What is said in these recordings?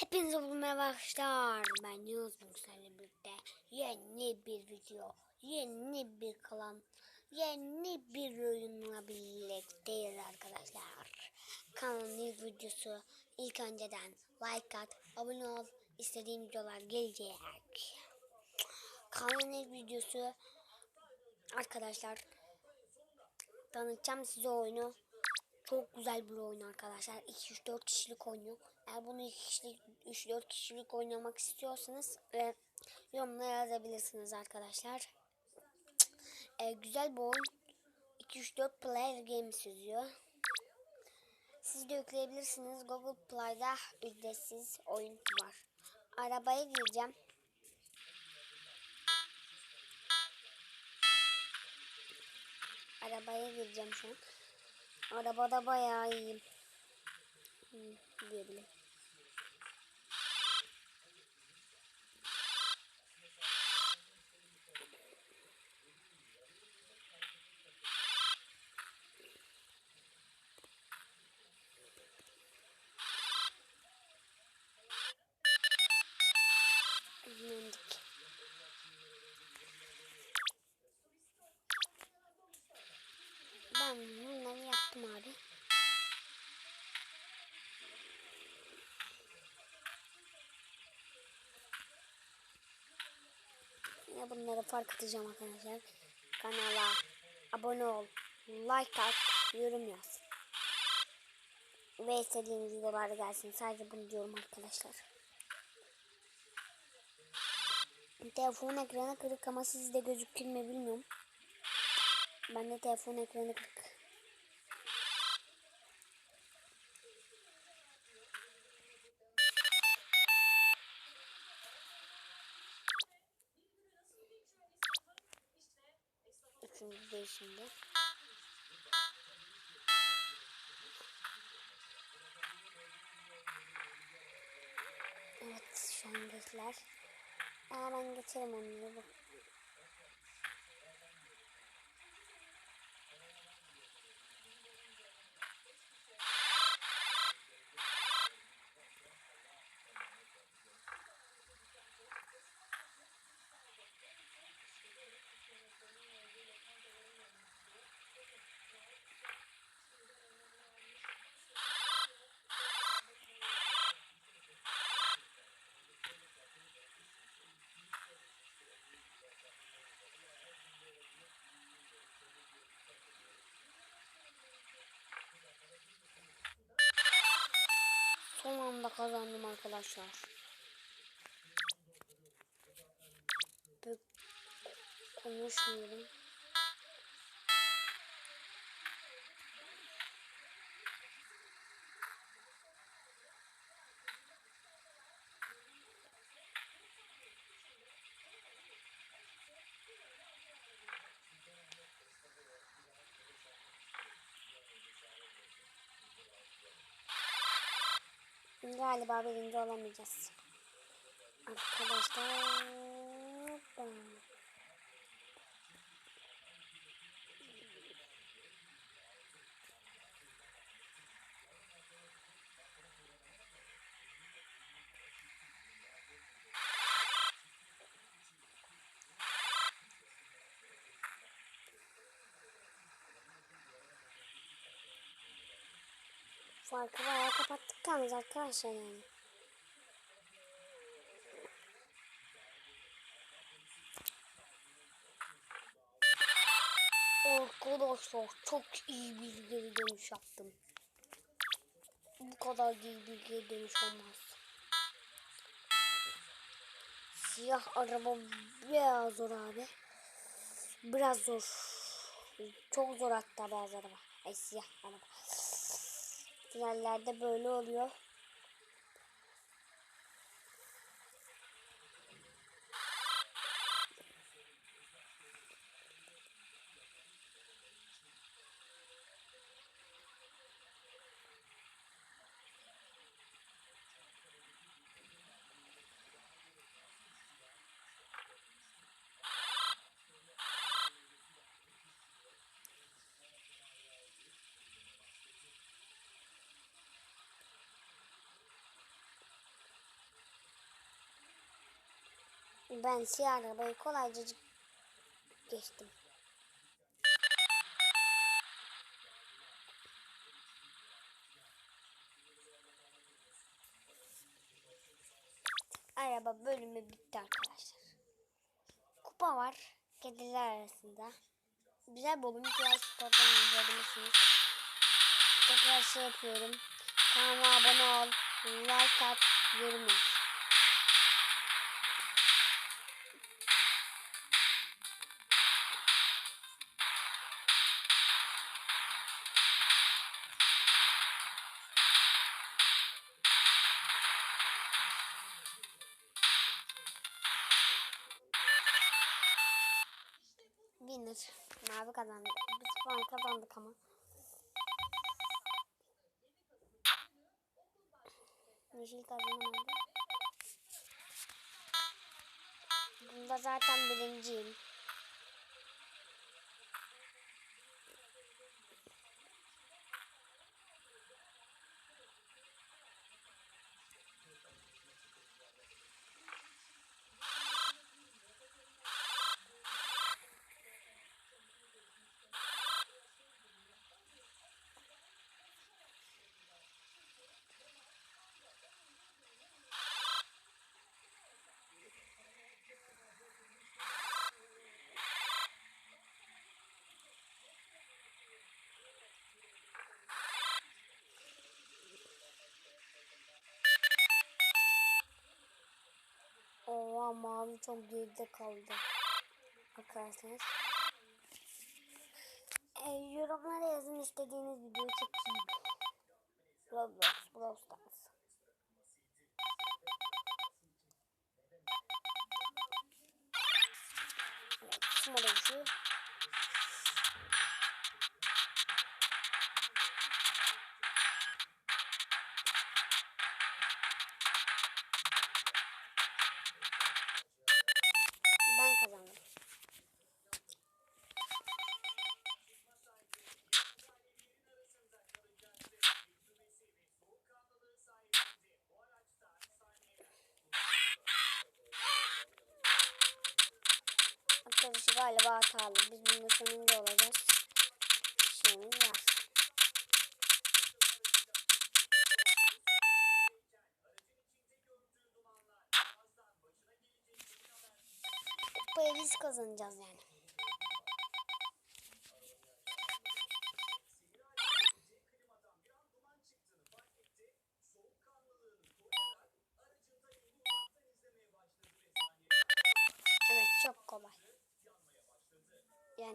Hepinize bulmaya başlar. Ben Yunus Müksel'le birlikte yeni bir video, yeni bir kalan, yeni bir oyunla birlikteyiz arkadaşlar. Kanalın ilk videosu ilk önceden like at, abone ol, istediğim videolar gelecek. Kanalın ilk videosu arkadaşlar tanıtacağım size oyunu. Çok güzel bir oyun arkadaşlar. 2-3-4 kişilik oyunu. Eğer bunu 2 kişilik, 3-4 kişilik oynamak istiyorsanız e, yorumlara yazabilirsiniz arkadaşlar. E, güzel bir oyun. 2-3-4 player games yazıyor. Siz de yükleyebilirsiniz. Google Play'da ücretsiz oyun var. Arabaya gireceğim. Arabaya gireceğim şu an. Arabada bayağı iyiyim. Diyebilirim. Üzüldük. Ben bunları yaptım abi. Yine bunları fark atacağım arkadaşlar. Kanala abone ol, like at, yorum yaz. Ve istediğiniz videolar gelsin. Sadece bunu diyorum arkadaşlar. Telefon ekranı kırık ama sizde gözükür mü bilmiyorum. Ben de telefon ekranı kırık. Üçüncü değişimde. Evet şu an geçler. Aa ben geçerim onları bak. Kazandım arkadaşlar. Konuşmuyorum. Galiba birinci olamayacağız. Arkadaşlar. ben- Farkı bayağı kapattık yalnız arkadaşlar yani. Arkadaşlar çok iyi bir geri dönüş yaptım. Bu kadar iyi bir geri dönüş olmaz. Siyah araba biraz zor abi. Biraz zor. Çok zor hatta beyaz araba. Ay siyah araba. Finallerde böyle oluyor. Ben siyah arabayı kolayca geçtim. Araba bölümü bitti arkadaşlar. Kupa var. Kediler arasında. Güzel bölüm. Güzel spordan izleyebilirsiniz. Tekrar şey yapıyorum. Kanalıma abone ol. Like at. Yorum yap. Mavi kazandı. Biz puan kazandık ama. Yeşil kazanamadı. Bunda zaten birinciyim. Oha mavi çok geride kaldı. Arkadaşlar. E, yorumlara yazın istediğiniz video çekeyim. Roblox, Brawl Stars. Evet, smology. Galiba hatalı. Biz bunda sonuncu olacağız. Şeyimiz var. Kupayı biz kazanacağız yani.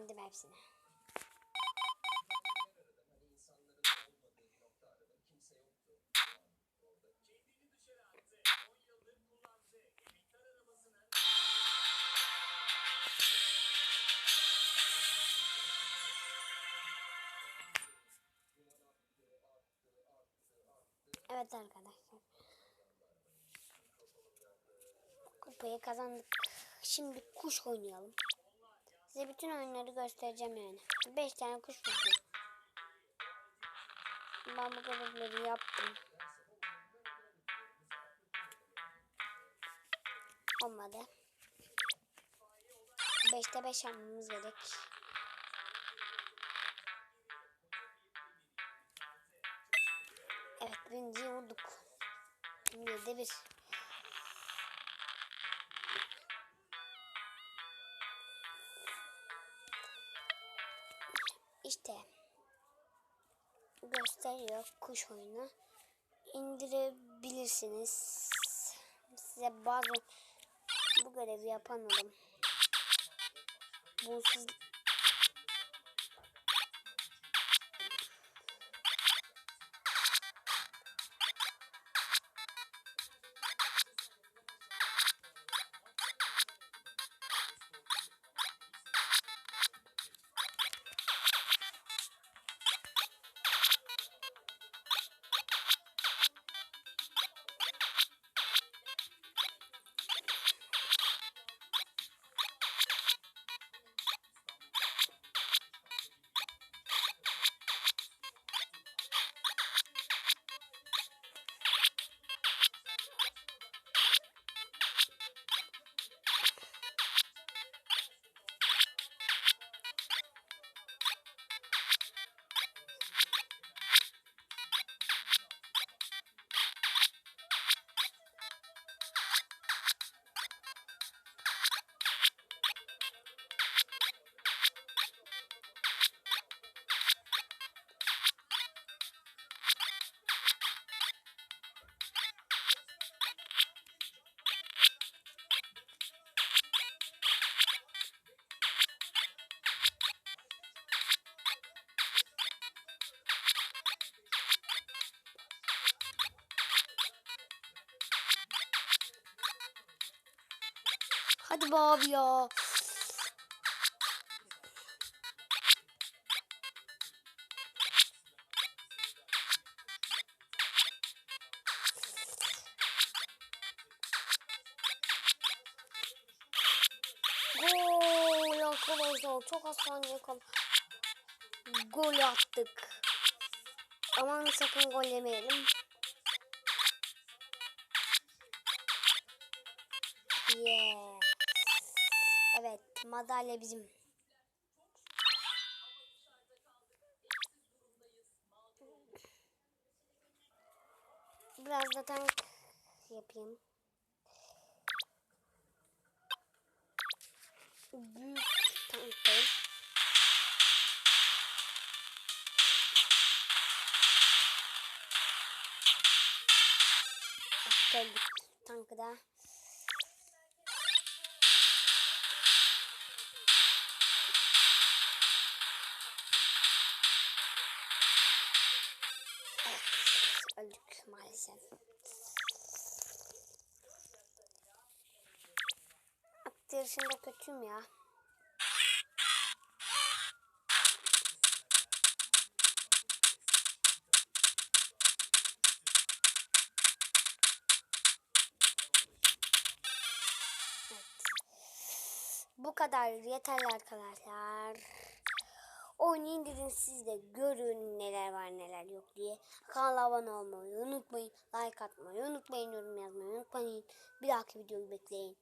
Yendim hepsini. Evet arkadaşlar. Kupayı kazandık. Şimdi kuş oynayalım. Size bütün oyunları göstereceğim yani. 5 tane kuş tutuyor. Ben bu görevleri yaptım. Olmadı. 5'te 5 yapmamız gerek. Evet birinciyi vurduk. 7'de 1. İşte gösteriyor kuş oyunu. İndirebilirsiniz. Size bazı bu görevi yapamadım. Bu Hadi be abi ya. Gol arkadaşlar çok az saniye kaldı. Gol attık. Aman sakın gol yemeyelim. Yeah. Evet madalya bizim. Biraz da tank yapayım. Büyük tanktayım. Geldik tankı da. Öldük maalesef. At yarışında kötüyüm ya. Evet. Bu kadar yeterli arkadaşlar. Oyunu indirin siz de görün neler var neler yok diye. Kanala abone olmayı unutmayın. Like atmayı unutmayın. Yorum yazmayı unutmayın. Bir dahaki videoyu bekleyin.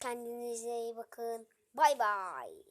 Kendinize iyi bakın. Bay bay.